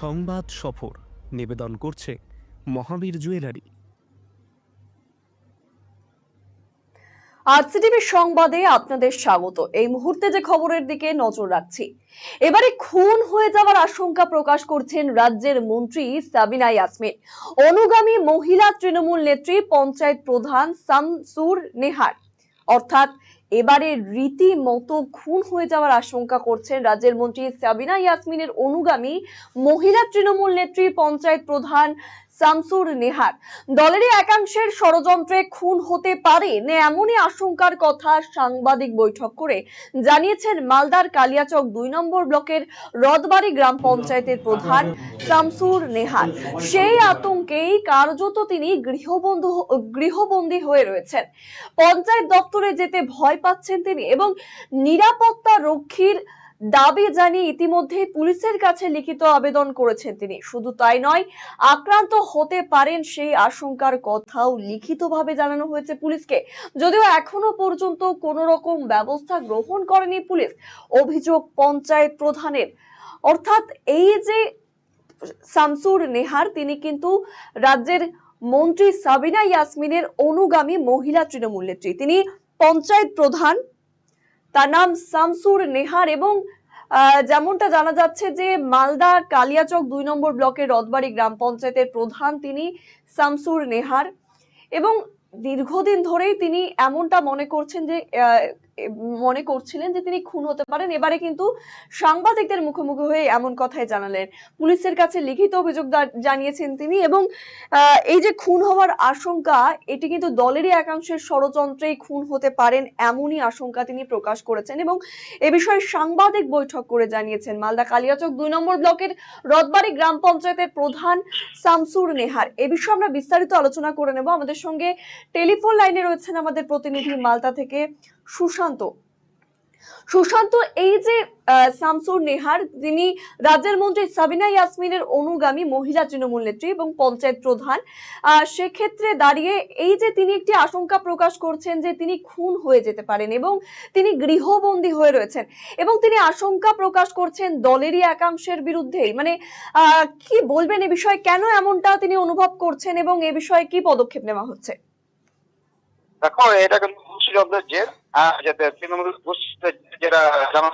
সংবাদ সফর। নিবেদন করছে মহাবীর জুয়েলারি। আরসিটিভি সংবাদে আপনাদের স্বাগত। এই মুহূর্তে যে খবরের দিকে নজর রাখছি, এবারে খুন হয়ে যাওয়ার আশঙ্কা প্রকাশ করছেন রাজ্যের মন্ত্রী সাবিনা ইয়াসমিন। অনুগামী মহিলা তৃণমূল নেত্রী পঞ্চায়েত প্রধান শামসুর নেহার। অর্থাৎ এবারে রীতিমতো খুন হয়ে যাওয়ার আশঙ্কা করছেন রাজ্যের মন্ত্রী সাবিনা ইয়াসমিনের অনুগামী মহিলা তৃণমূল নেত্রী, পঞ্চায়েত প্রধান শামসুর নেহার। দলেরই একাংশের ষড়যন্ত্রে খুন হতে পারে না এমনই আশঙ্কার কথা সাংবাদিক বৈঠক করে জানিয়েছেন মালদার কালিয়াচক দুই নম্বর ব্লকের রদবাড়ি গ্রাম পঞ্চায়েতের প্রধান শামসুর নেহার। সেই আতঙ্কেই কার্যত তিনি গৃহবন্ধু গৃহবন্দী হয়ে রয়েছেন। পঞ্চায়েত দপ্তরে যেতে ভয় পাচ্ছেন তিনি এবং নিরাপত্তা রক্ষীর দাবি জানিয়ে ইতিমধ্যে পুলিশের কাছে লিখিত আবেদন করেছেন তিনি। শুধু তাই নয়, আক্রান্ত হতে পারেন সেই আশঙ্কার কথাও লিখিতভাবে জানানো হয়েছে পুলিশকে। যদিও এখনও পর্যন্ত কোনো রকম ব্যবস্থা গ্রহণ করেনি পুলিশ, অভিযোগ পঞ্চায়েত প্রধানের। অর্থাৎ এই যে শামসুর নেহার, তিনি কিন্তু রাজ্যের মন্ত্রী সাবিনা ইয়াসমিনের অনুগামী মহিলা তৃণমূল নেত্রী। তিনি পঞ্চায়েত প্রধান তার নাম শামসুর নেহার এবং যেমনটা জানা যাচ্ছে যে মালদা কালিয়াচক দুই নম্বর ব্লকের রথবাড়ি গ্রাম পঞ্চায়েতের প্রধান তিনি শামসুর নেহার এবং দীর্ঘদিন ধরেই তিনি এমনটা মনে করছেন যে মনে করছিলেন যে তিনি খুন হতে পারেন। এবারে কিন্তু সাংবাদিকদের মুখোমুখি হয়ে এমন কথাই জানালেন। পুলিশের কাছে লিখিত অভিযোগ জানিয়েছেন তিনি এবং এই যে খুন হওয়ার আশঙ্কা, এটি কিন্তু দলেরই একাংশের ষড়যন্ত্রেই খুন হতে পারেন এমনই আশঙ্কা তিনি প্রকাশ করেছেন এবং এ বিষয়ে সাংবাদিক বৈঠক করে জানিয়েছেন মালদা কালিয়াচক দুই নম্বর ব্লকের রথবাড়ি গ্রাম পঞ্চায়েতের প্রধান শামসুর নেহার। এ বিষয়ে আমরা বিস্তারিত আলোচনা করে নেব। আমাদের সঙ্গে টেলিফোন লাইনে রয়েছেন আমাদের প্রতিনিধি মালদা থেকে সুশান্ত। সুশান্ত এই যে শামসুর নেহার, যিনি রাজ্যের মন্ত্রী সাবিনা ইয়াসমিনের অনুগামী মহিলা তৃণমূল নেত্রী এবং পঞ্চায়েত প্রধান সেক্ষেত্রে দাঁড়িয়ে এই যে তিনি একটি আশঙ্কা প্রকাশ করছেন যে তিনি খুন হয়ে যেতে পারেন এবং তিনি গৃহবন্দী হয়ে রয়েছেন এবং তিনি আশঙ্কা প্রকাশ করছেন দলেরই একাংশের বিরুদ্ধেই। মানে কি বলবেন এ বিষয়ে? কেন এমনটা তিনি অনুভব করছেন এবং এ বিষয়ে কি পদক্ষেপ নেওয়া হচ্ছে? দেখো, এটা কিন্তু মুন্সিগঞ্জের যে যাতে তৃণমূল গোষ্ঠীতে যেটা জানা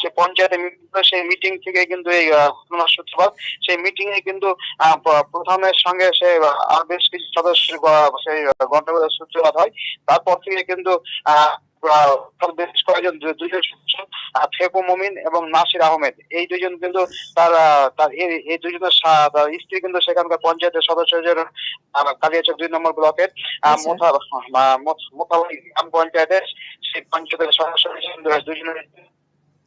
সে পঞ্চায়েতে সেই মিটিং থেকে কিন্তু এই ঘটনার সূত্রপাত। সেই মিটিং এ কিন্তু আহ, প- সঙ্গে সে আর বেশ কিছু সদস্যের গ- সেই গন্ডগোলের সূত্রপাত হয়। তারপর থেকে কিন্তু বেশ কয়েকজন দুজন সদস্য, ফেকু মমিন এবং নাসির আহমেদ। এই দুজন কিন্তু তার তার এই- দুজনের তার স্ত্রী কিন্তু সেখানকার পঞ্চায়েতের সদস্য কালিয়াচক দুই নম্বর ব্লকের আচ্ছা। মোথা মোথাবাড়ি গ্রাম পঞ্চায়েতের সেই পঞ্চায়েতের সদস্য দুজনের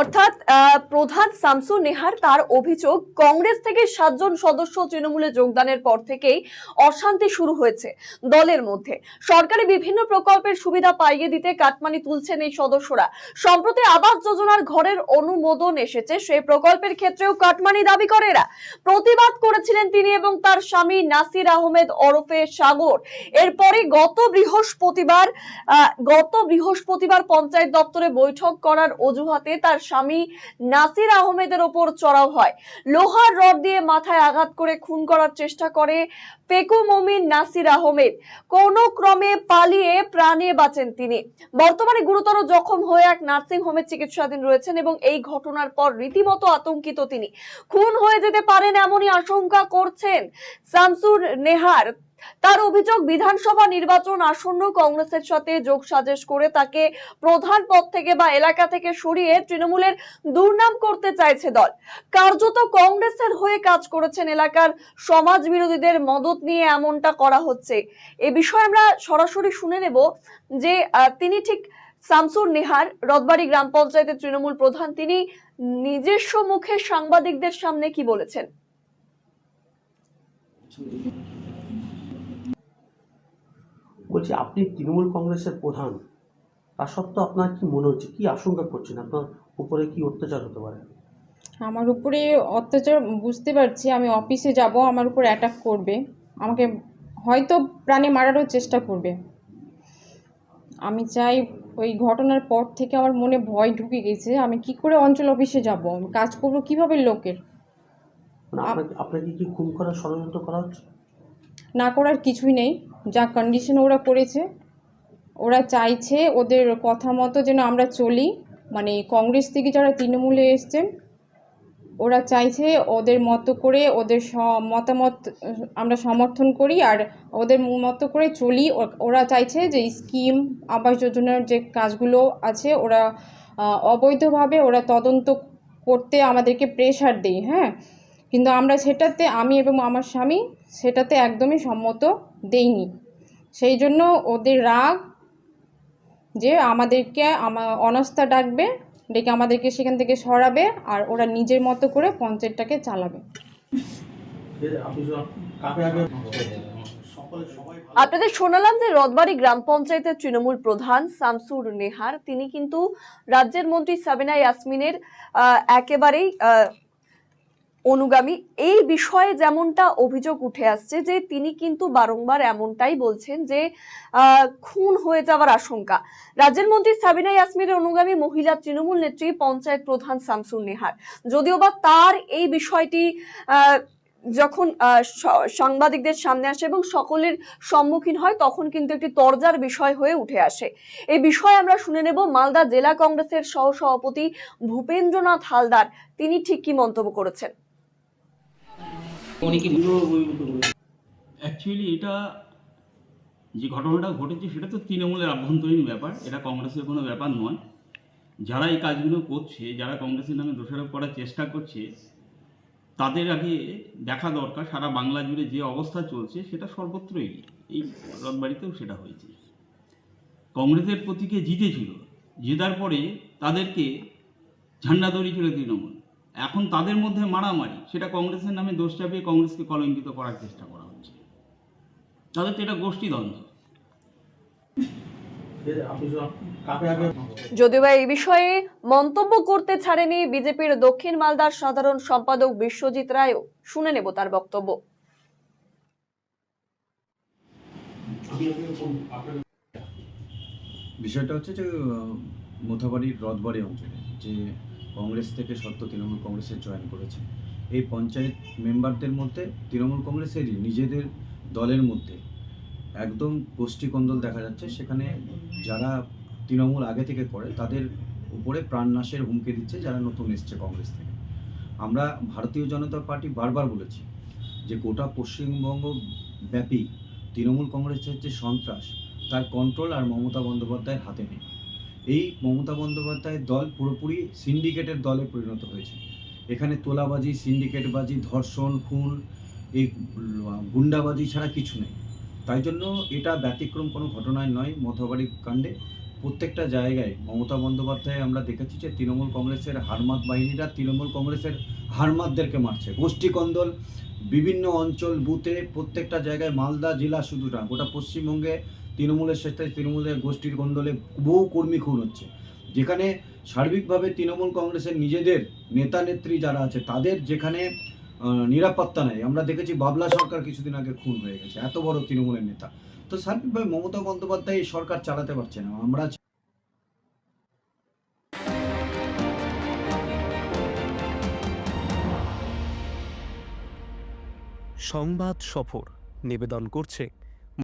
অর্থাৎ প্রধান শামসুর নেহার তার অভিযোগ, কংগ্রেস থেকে সাতজন সদস্য তৃণমূলে যোগদানের পর থেকেই অশান্তি শুরু হয়েছে দলের মধ্যে। সরকারি বিভিন্ন প্রকল্পের সুবিধা পাইয়ে দিতে কাটমানি তুলছেন এই সদস্যরা। সম্প্রতি আবাস যোজনার ঘরের অনুমোদন এসেছে সেই প্রকল্পের ক্ষেত্রেও কাটমানি দাবি করে এরা। প্রতিবাদ করেছিলেন তিনি এবং তার স্বামী নাসির আহমেদ ওরফে সাগর। এরপরে গত বৃহস্পতিবার গত বৃহস্পতিবার পঞ্চায়েত দপ্তরে বৈঠক করার অজুহাতে তার স্বামী নাসির আহমেদের ওপর চড়াও হয়। লোহার রড দিয়ে মাথায় আঘাত করে খুন করার চেষ্টা করে পেকু মমিন নাসির আহমেদ। কোন ক্রমে পালিয়ে প্রাণে বাঁচেন তিনি। বর্তমানে গুরুতর জখম হয়ে এক নার্সিং হোমে চিকিৎসাধীন রয়েছেন এবং এই ঘটনার পর রীতিমতো আতঙ্কিত তিনি। খুন হয়ে যেতে পারেন এমনই আশঙ্কা করছেন শামসুর নেহার। তার অভিযোগ, বিধানসভা নির্বাচন আসন্ন কংগ্রেসের সাথে যোগ সাজেশ করে তাকে প্রধান পদ থেকে বা এলাকা থেকে সরিয়ে তৃণমূলের দুর্নাম করতে চাইছে দল। কার্যত কংগ্রেসের হয়ে কাজ করেছেন এলাকার সমাজ বিরোধীদের মদত নিয়ে এমনটা করা হচ্ছে। এ বিষয়ে আমরা সরাসরি শুনে নেব যে তিনি ঠিক শামসুর নেহার রথবাড়ি গ্রাম পঞ্চায়েতের তৃণমূল প্রধান। তিনি নিজস্ব মুখে সাংবাদিকদের সামনে কি বলেছেন? বলছি আপনি তৃণমূল কংগ্রেসের প্রধান। তা সত্ত্বেও আপনার কি মনে হচ্ছে কি আশঙ্কা করছেন? আপনার উপরে কি অত্যাচার হতে পারে? আমার উপরে অত্যাচার বুঝতে পারছি আমি অফিসে যাব আমার উপর অ্যাটাক করবে। আমাকে হয়তো প্রাণে মারারও চেষ্টা করবে। আমি চাই ওই ঘটনার পর থেকে আমার মনে ভয় ঢুকে গেছে আমি কি করে অঞ্চল অফিসে যাব? আমি কাজ করব কীভাবে লোকের? মানে আপনাকে কি খুন করার ষড়যন্ত্র করা হচ্ছে? না করার কিছুই নেই। যা কন্ডিশন ওরা করেছে, ওরা চাইছে ওদের কথা মতো যেন আমরা চলি। মানে কংগ্রেস থেকে যারা তৃণমূলে এসছেন, ওরা চাইছে ওদের মতো করে ওদের মতামত, আমরা সমর্থন করি আর ওদের মতো করে চলি। ওরা চাইছে যে স্কিম, আবাস যোজনার যে কাজগুলো আছে, ওরা অবৈধভাবে ওরা তদন্ত করতে আমাদেরকে প্রেশার দেয় হ্যাঁ? কিন্তু আমরা সেটাতে, আমি এবং আমার স্বামী সেটাতে একদমই সম্মত দেইনি। সেই জন্য ওদের রাগ যে আমাদেরকে আমা, অনাস্থা ডাকবে, ডেকে আমাদেরকে সেখান থেকে সরাবে আর ওরা নিজের মতো করে পঞ্চায়েতটাকে চালাবে। আপনাদের শোনালাম যে রথবাড়ি গ্রাম পঞ্চায়েতের তৃণমূল প্রধান শামসুর নেহার, তিনি কিন্তু রাজ্যের মন্ত্রী সাবিনা ইয়াসমিনের একেবারেই অনুগামী। এই বিষয়ে যেমনটা অভিযোগ উঠে আসছে যে, তিনি কিন্তু বারংবার এমনটাই বলছেন যে খুন হয়ে যাওয়ার আশঙ্কা। রাজ্যের মন্ত্রী সাবিনা ইয়াসমিনের অনুগামী মহিলা তৃণমূল নেত্রী পঞ্চায়েত প্রধান শামসুর নেহার। যদিও বা তার এই বিষয়টি যখন সাংবাদিকদের সামনে আসে এবং সকলের সম্মুখীন হয়, তখন কিন্তু একটি তরজার বিষয় হয়ে উঠে আসে। এই বিষয়ে আমরা শুনে নেব মালদা জেলা কংগ্রেসের সহ সভাপতি ভূপেন্দ্রনাথ হালদার। তিনি ঠিক কি মন্তব্য করেছেন? অ্যাকচুয়ালি এটা যে ঘটনাটা ঘটেছে, সেটা তো তৃণমূলের আভ্যন্তরীণ ব্যাপার। এটা কংগ্রেসের কোনো ব্যাপার নয়। যারা এই কাজগুলো করছে, যারা কংগ্রেসের নামে দোষারোপ করার চেষ্টা করছে, তাদের আগে দেখা দরকার, সারা বাংলা জুড়ে যে অবস্থা চলছে, সেটা সর্বত্রই। এই রথবাড়িতেও সেটা হয়েছে। কংগ্রেসের প্রতীকে জিতেছিল। জেতার পরে তাদেরকে ঝান্ডা দড়িয়েছিল তৃণমূল। এখন তাদের মধ্যে মারামারি সেটা কংগ্রেসের নামে দোষ চাপিয়ে কংগ্রেসকে কলঙ্কিত করার চেষ্টা করা হচ্ছে। তাদের তো এটা গোষ্ঠীদ্বন্দ্ব। আপনি কাকে আগে যদিও এই বিষয়ে মন্তব্য করতে ছাড়েনি বিজেপির দক্ষিণ মালদার সাধারণ সম্পাদক বিশ্বজিৎ রায়ও। শুনে নেব তার বক্তব্য। বিষয়টা হচ্ছে যে মোথাবাড়ির রথবাড়ি অঞ্চলে যে কংগ্রেস থেকে সত্য তৃণমূল কংগ্রেসে জয়েন করেছে। এই পঞ্চায়েত মেম্বারদের মধ্যে, তৃণমূল কংগ্রেসেরই, নিজেদের দলের মধ্যে একদম গোষ্ঠীকন্দল দেখা যাচ্ছে। সেখানে যারা তৃণমূল আগে থেকে করে, তাদের উপরে প্রাণনাশের হুমকি দিচ্ছে যারা নতুন এসছে কংগ্রেস থেকে। আমরা ভারতীয় জনতা পার্টি বারবার বলেছি যে গোটা পশ্চিমবঙ্গ ব্যাপী তৃণমূল কংগ্রেসের যে সন্ত্রাস, তার কন্ট্রোল আর মমতা বন্দ্যোপাধ্যায়ের হাতে নেই। এই মমতা বন্দ্যোপাধ্যায়ের দল পুরোপুরি সিন্ডিকেটের দলে পরিণত হয়েছে। এখানে তোলাবাজি, সিন্ডিকেটবাজি, ধর্ষণ, খুন, এই গুন্ডাবাজি ছাড়া কিছু নেই। তাই জন্য এটা ব্যতিক্রম কোনো ঘটনায় নয় মথাবাড়ি কাণ্ডে। প্রত্যেকটা জায়গায় মমতা বন্দ্যোপাধ্যায় আমরা দেখেছি যে তৃণমূল কংগ্রেসের হারমাত বাহিনীরা তৃণমূল কংগ্রেসের হারমাতদেরকে মারছে। গোষ্ঠীকন্দল, বিভিন্ন অঞ্চল, বুথে প্রত্যেকটা জায়গায় মালদা জেলা শুধু না, গোটা পশ্চিমবঙ্গে তৃণমূলের সাথে তৃণমূলের গোষ্ঠীর কন্দলে বহু কর্মী খুন হচ্ছে। যেখানে সার্বিকভাবে তৃণমূল কংগ্রেসের নিজেদের নেতা, নেত্রী যারা আছে, তাদের যেখানে নিরাপত্তা নেই। আমরা দেখেছি বাবলা সরকার কিছুদিন আগে খুন হয়ে গেছে, এত বড় তৃণমূলের নেতা। তো সার্বিকভাবে মমতা বন্দ্যোপাধ্যায় এই সরকার চালাতে পারছে না। আমরা সংবাদ সফর নিবেদন করছে